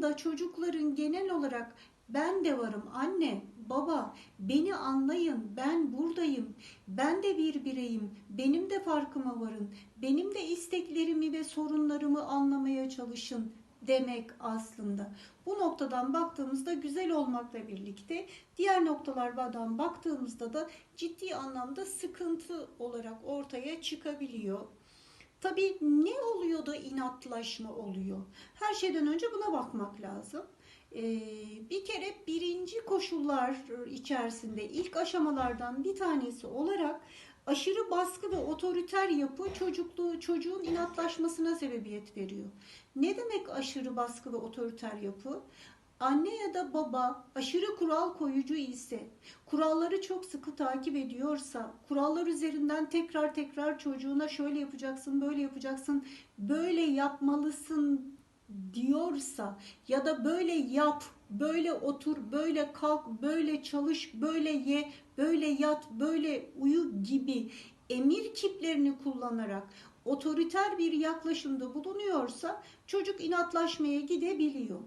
aslında çocukların genel olarak ben de varım anne, baba, beni anlayın, ben buradayım, ben de bir bireyim, benim de farkıma varın, benim de isteklerimi ve sorunlarımı anlamaya çalışın demek aslında. Bu noktadan baktığımızda güzel olmakla birlikte diğer noktalardan baktığımızda da ciddi anlamda sıkıntı olarak ortaya çıkabiliyor. Tabii ne oluyor da inatlaşma oluyor? Her şeyden önce buna bakmak lazım. Ee, bir kere birinci koşullar içerisinde ilk aşamalardan bir tanesi olarak aşırı baskı ve otoriter yapı çocukluğu çocuğun inatlaşmasına sebebiyet veriyor. Ne demek aşırı baskı ve otoriter yapı? Anne ya da baba aşırı kural koyucu ise, kuralları çok sıkı takip ediyorsa, kurallar üzerinden tekrar tekrar çocuğuna şöyle yapacaksın, böyle yapacaksın, böyle yapmalısın diyorsa ya da böyle yap, böyle otur, böyle kalk, böyle çalış, böyle ye, böyle yat, böyle uyu gibi emir kiplerini kullanarak otoriter bir yaklaşımda bulunuyorsa çocuk inatlaşmaya gidebiliyor.